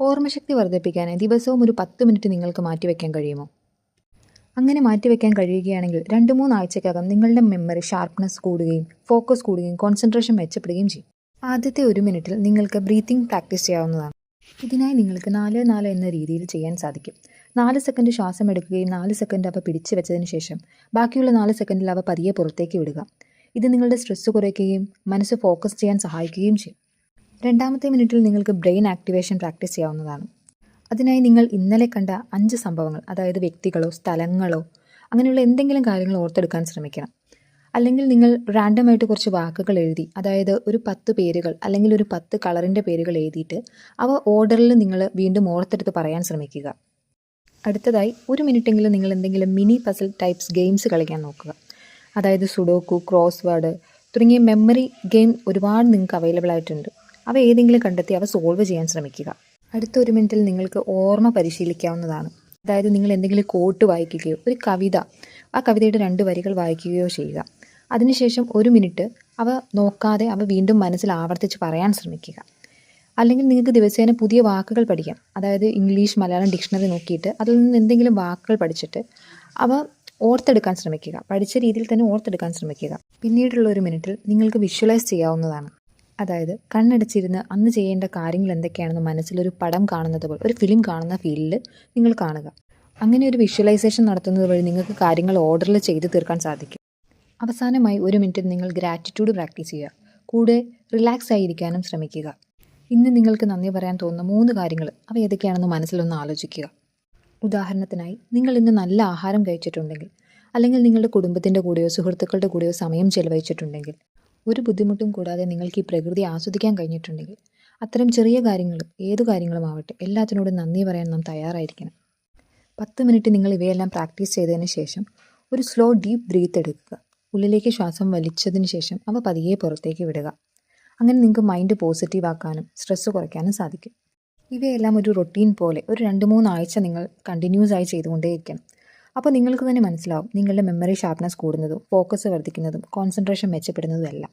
ഓർമ്മശക്തി വർദ്ധിപ്പിക്കാൻ ദിവസവും ഒരു പത്ത് മിനിറ്റ് നിങ്ങൾക്ക് മാറ്റിവെക്കാൻ കഴിയുമോ? അങ്ങനെ മാറ്റിവെക്കാൻ കഴിയുകയാണെങ്കിൽ രണ്ട് മൂന്നാഴ്ചക്കകം നിങ്ങളുടെ മെമ്മറി ഷാർപ്നെസ് കൂടുകയും ഫോക്കസ് കൂടുകയും കോൺസെൻട്രേഷൻ മെച്ചപ്പെടുകയും ചെയ്യും. ആദ്യത്തെ ഒരു മിനിറ്റിൽ നിങ്ങൾക്ക് ബ്രീത്തിങ് പ്രാക്ടീസ് ചെയ്യാവുന്നതാണ്. ഇതിനായി നിങ്ങൾക്ക് നാല് നാല് എന്ന രീതിയിൽ ചെയ്യാൻ സാധിക്കും. നാല് സെക്കൻഡ് ശ്വാസം എടുക്കുകയും നാല് സെക്കൻഡ് അവ പിടിച്ചു വെച്ചതിന് ശേഷം ബാക്കിയുള്ള നാല് സെക്കൻഡിൽ അവ പതിയെ പുറത്തേക്ക് വിടുക. ഇത് നിങ്ങളുടെ സ്ട്രെസ്സ് കുറയ്ക്കുകയും മനസ്സ് ഫോക്കസ് ചെയ്യാൻ സഹായിക്കുകയും ചെയ്യും. രണ്ടാമത്തെ മിനിറ്റിൽ നിങ്ങൾക്ക് ബ്രെയിൻ ആക്ടിവേഷൻ പ്രാക്ടീസ് ചെയ്യാവുന്നതാണ്. അതിനായി നിങ്ങൾ ഇന്നലെ കണ്ട അഞ്ച് സംഭവങ്ങൾ അതായത് വ്യക്തികളോ സ്ഥലങ്ങളോ അങ്ങനെയുള്ള എന്തെങ്കിലും കാര്യങ്ങൾ ഓർത്തെടുക്കാൻ ശ്രമിക്കണം. അല്ലെങ്കിൽ നിങ്ങൾ റാൻഡമായിട്ട് കുറച്ച് വാക്കുകൾ എഴുതി അതായത് ഒരു പത്ത് പേരുകൾ അല്ലെങ്കിൽ ഒരു പത്ത് കളറിന്റെ പേരുകൾ എഴുതിയിട്ട് അവ ഓർഡറിൽ നിങ്ങൾ വീണ്ടും ഓർത്തെടുത്ത് പറയാൻ ശ്രമിക്കുക. അടുത്തതായി ഒരു മിനിറ്റെങ്കിലും നിങ്ങൾ എന്തെങ്കിലും മിനി പസിൽ ടൈപ്സ് ഗെയിംസ് കളിക്കാൻ നോക്കുക. അതായത് സുഡോക്കു ക്രോസ് വേർഡ് തുടങ്ങിയ മെമ്മറി ഗെയിം ഒരുപാട് നിങ്ങൾക്ക് അവൈലബിൾ ആയിട്ടുണ്ട്. അവ ഏതെങ്കിലും കണ്ടെത്തി അവ സോൾവ് ചെയ്യാൻ ശ്രമിക്കുക. അടുത്ത ഒരു മിനിറ്റിൽ നിങ്ങൾക്ക് ഓർമ്മ പരിശീലിക്കാവുന്നതാണ്. അതായത് നിങ്ങൾ എന്തെങ്കിലും കോട്ട് വായിക്കുകയോ ഒരു കവിത ആ കവിതയുടെ രണ്ട് വരികൾ വായിക്കുകയോ ചെയ്യുക. അതിനുശേഷം ഒരു മിനിറ്റ് അവ നോക്കാതെ അവ വീണ്ടും മനസ്സിൽ ആവർത്തിച്ച് പറയാൻ ശ്രമിക്കുക. അല്ലെങ്കിൽ നിങ്ങൾക്ക് ദിവസേന പുതിയ വാക്കുകൾ പഠിക്കാം. അതായത് ഇംഗ്ലീഷ് മലയാളം ഡിക്ഷണറി നോക്കിയിട്ട് അതിൽ നിന്ന് എന്തെങ്കിലും വാക്കുകൾ പഠിച്ചിട്ട് അവ ഓർത്തെടുക്കാൻ ശ്രമിക്കുക. പഠിച്ച രീതിയിൽ തന്നെ ഓർത്തെടുക്കാൻ ശ്രമിക്കുക. പിന്നീടുള്ള ഒരു മിനിറ്റിൽ നിങ്ങൾക്ക് വിഷ്വലൈസ് ചെയ്യാവുന്നതാണ്. അതായത് കണ്ണടച്ചിരുന്ന് അന്ന് ചെയ്യേണ്ട കാര്യങ്ങൾ എന്തൊക്കെയാണെന്ന് മനസ്സിലൊരു പടം കാണുന്നത് പോലെ ഒരു ഫിലിം കാണുന്ന ഫീലിൽ നിങ്ങൾ കാണുക. അങ്ങനെ ഒരു വിഷ്വലൈസേഷൻ നടത്തുന്നത് വഴി നിങ്ങൾക്ക് കാര്യങ്ങൾ ഓർഡറിൽ ചെയ്ത് തീർക്കാൻ സാധിക്കും. അവസാനമായി ഒരു മിനിറ്റ് നിങ്ങൾ ഗ്രാറ്റിറ്റ്യൂഡ് പ്രാക്ടീസ് ചെയ്യുക. കൂടെ റിലാക്സ് ആയിരിക്കാനും ശ്രമിക്കുക. ഇന്ന് നിങ്ങൾക്ക് നന്ദി പറയാൻ തോന്നുന്ന മൂന്ന് കാര്യങ്ങൾ അവ ഏതൊക്കെയാണെന്ന് മനസ്സിലൊന്ന് ആലോചിക്കുക. ഉദാഹരണത്തിനായി നിങ്ങൾ ഇന്ന് നല്ല ആഹാരം കഴിച്ചിട്ടുണ്ടെങ്കിൽ അല്ലെങ്കിൽ നിങ്ങളുടെ കുടുംബത്തിന്റെ കൂടെയോ സുഹൃത്തുക്കളുടെ കൂടെയോ സമയം ചെലവഴിച്ചിട്ടുണ്ടെങ്കിൽ ഒരു ബുദ്ധിമുട്ടും കൂടാതെ നിങ്ങൾക്ക് ഈ പ്രകൃതി ആസ്വദിക്കാൻ കഴിഞ്ഞിട്ടുണ്ടെങ്കിൽ അത്തരം ചെറിയ കാര്യങ്ങളും ഏതു കാര്യങ്ങളും ആവട്ടെ എല്ലാത്തിനോടും നന്ദി പറയാൻ നാം തയ്യാറായിരിക്കണം. പത്ത് മിനിറ്റ് നിങ്ങൾ ഇവയെല്ലാം പ്രാക്ടീസ് ചെയ്തതിന് ശേഷം ഒരു സ്ലോ ഡീപ്പ് ബ്രീത്ത് എടുക്കുക. ഉള്ളിലേക്ക് ശ്വാസം വലിച്ചതിന് ശേഷം അവ പതിയെ പുറത്തേക്ക് വിടുക. അങ്ങനെ നിങ്ങൾക്ക് മൈൻഡ് പോസിറ്റീവ് ആക്കാനും സ്ട്രെസ്സ് കുറയ്ക്കാനും സാധിക്കും. ഇവയെല്ലാം ഒരു റൊട്ടീൻ പോലെ ഒരു രണ്ട് മൂന്ന് ആഴ്ച നിങ്ങൾ കണ്ടിന്യൂസ് ആയി ചെയ്തുകൊണ്ടേയിരിക്കണം. അപ്പോൾ നിങ്ങൾക്ക് തന്നെ മനസ്സിലാവും നിങ്ങളുടെ മെമ്മറി ഷാർപ്നെസ് കൂടുന്നതും ഫോക്കസ് വർദ്ധിക്കുന്നതും കോൺസെൻട്രേഷൻ മെച്ചപ്പെടുന്നതും എല്ലാം.